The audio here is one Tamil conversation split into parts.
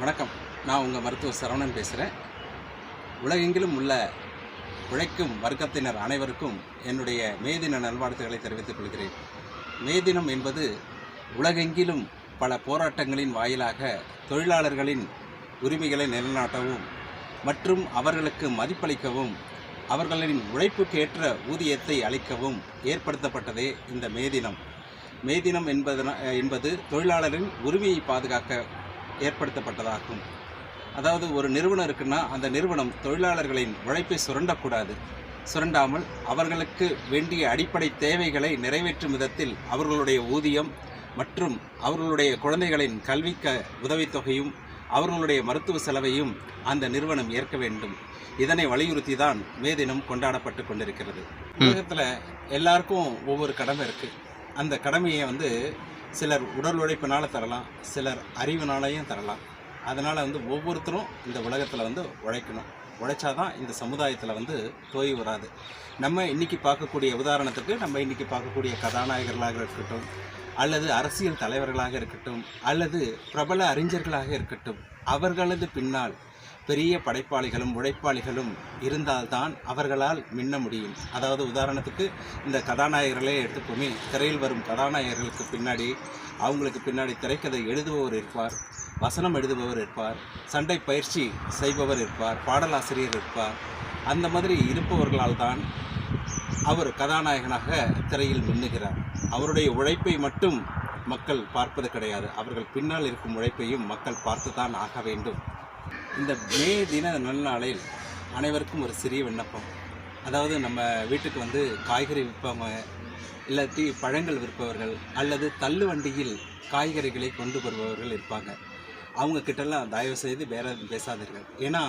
வணக்கம். நான் உங்கள் மருத்துவர் சரவணன் பேசுகிறேன் உலகெங்கிலும் உள்ள உழைக்கும் வர்க்கத்தினர் அனைவருக்கும் என்னுடைய மே தின நல்வாழ்த்துக்களை தெரிவித்துக் கொள்கிறேன். மே தினம் என்பது உலகெங்கிலும் பல போராட்டங்களின் வாயிலாக தொழிலாளர்களின் உரிமைகளை நிலைநாட்டவும் மற்றும் அவர்களுக்கு மதிப்பளிக்கவும் அவர்களின் உழைப்புக்கேற்ற ஊதியத்தை அளிக்கவும் ஏற்படுத்தப்பட்டதே இந்த மே தினம். மே தினம் என்பது என்பது தொழிலாளரின் உரிமையை பாதுகாக்க ஏற்படுத்தப்பட்டதாகும். அதாவது ஒரு நிறுவனம் இருக்குன்னா அந்த நிறுவனம் தொழிலாளர்களின் உழைப்பை சுரண்டக்கூடாது. சுரண்டாமல் அவர்களுக்கு வேண்டிய அடிப்படை தேவைகளை நிறைவேற்றும் விதத்தில் அவர்களுடைய ஊதியம் மற்றும் அவர்களுடைய குழந்தைகளின் கல்விக்க உதவித்தொகையும் அவர்களுடைய மருத்துவ செலவையும் அந்த நிறுவனம் ஏற்க வேண்டும். இதனை வலியுறுத்தி தான் மே தினம் கொண்டாடப்பட்டு கொண்டிருக்கிறது. உலகத்தில் எல்லாருக்கும் ஒவ்வொரு கடமை இருக்குது அந்த கடமையை வந்து சிலர் உடல் உழைப்பினால் தரலாம் சிலர் அறிவினாலையும் தரலாம். அதனால் வந்து ஒவ்வொருத்தரும் இந்த உலகத்தில் வந்து உழைக்கணும். உழைச்சாதான் இந்த சமுதாயத்தில் வந்து தோய் வராது. நம்ம இன்னைக்கு பார்க்கக்கூடிய உதாரணத்துக்கு நம்ம இன்றைக்கி பார்க்கக்கூடிய கதாநாயகர்களாக இருக்கட்டும் அல்லது அரசியல் தலைவர்களாக இருக்கட்டும் அல்லது பிரபல அறிஞர்களாக இருக்கட்டும் அவர்களது பின்னால் பெரிய படைப்பாளிகளும் உழைப்பாளிகளும் இருந்தால்தான் அவர்களால் மின்ன முடியும். அதாவது உதாரணத்துக்கு இந்த கதாநாயகர்களே எடுத்துப்போமே திரையில் வரும் கதாநாயகர்களுக்கு பின்னாடி அவங்களுக்கு பின்னாடி திரைக்கதை எழுதுபவர் இருப்பார் வசனம் எழுதுபவர் இருப்பார் சண்டை பயிற்சி செய்பவர் இருப்பார் பாடலாசிரியர் இருப்பார். அந்த மாதிரி இருப்பவர்களால் தான் அவர் கதாநாயகனாக திரையில் மின்னுகிறார். அவருடைய உழைப்பை மட்டும் மக்கள் பார்ப்பது கிடையாது. அவர்கள் பின்னால் இருக்கும் உழைப்பையும் மக்கள் பார்த்து தான் ஆக வேண்டும். இந்த மே தின நல்நாளில் அனைவருக்கும் ஒரு சிறிய விண்ணப்பம். அதாவது நம்ம வீட்டுக்கு வந்து காய்கறி விற்பவங்க இல்லாட்டி பழங்கள் விற்பவர்கள் அல்லது தள்ளு வண்டியில் காய்கறிகளை கொண்டு வருபவர்கள் இருப்பாங்க. அவங்க கிட்டலாம் தயவு செய்து வேற பேசாதீர்கள். ஏன்னா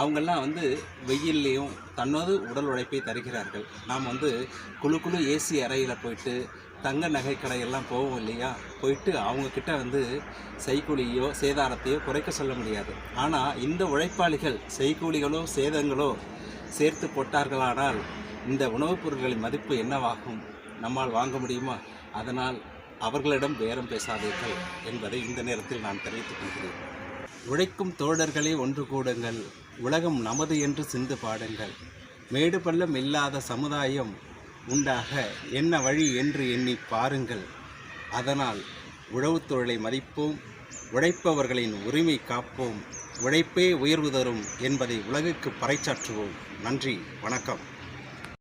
அவங்கெல்லாம் வந்து வெயில்லையும் தன்னோடு உடல் உழைப்பை தருகிறார்கள். நாம் வந்து குழு குழு ஏசி அறையில் போயிட்டு தங்க நகை கடையெல்லாம் போவோம் இல்லையா? போயிட்டு அவங்கக்கிட்ட வந்து செய்கூலியோ சேதாரத்தையோ குறைக்க சொல்ல முடியாது. ஆனால் இந்த உழைப்பாளிகள் செய்கூலிகளோ சேதங்களோ சேர்த்து போட்டார்களானால் இந்த உணவுப் பொருட்களின் மதிப்பு என்னவாகும்? நம்மால் வாங்க முடியுமா? அதனால் அவர்களிடம் பேரம் பேசாதீர்கள் என்பதை இந்த நேரத்தில் நான் தெரிவித்துக் கொள்கிறேன். உழைக்கும் தோழர்களே ஒன்று கூடுங்கள். உலகம் நமது என்று சிந்து பாடுங்கள். மேடு பள்ளம் இல்லாத சமுதாயம் உண்டாக என்ன வழி என்று எண்ணி பாருங்கள். அதனால் உழவுத் தொழிலை மதிப்போம் உழைப்பவர்களின் உரிமை காப்போம் உழைப்பே உயர்வு தரும் என்பதை உலகுக்கு பறைச்சாற்றுவோம் நன்றி வணக்கம்.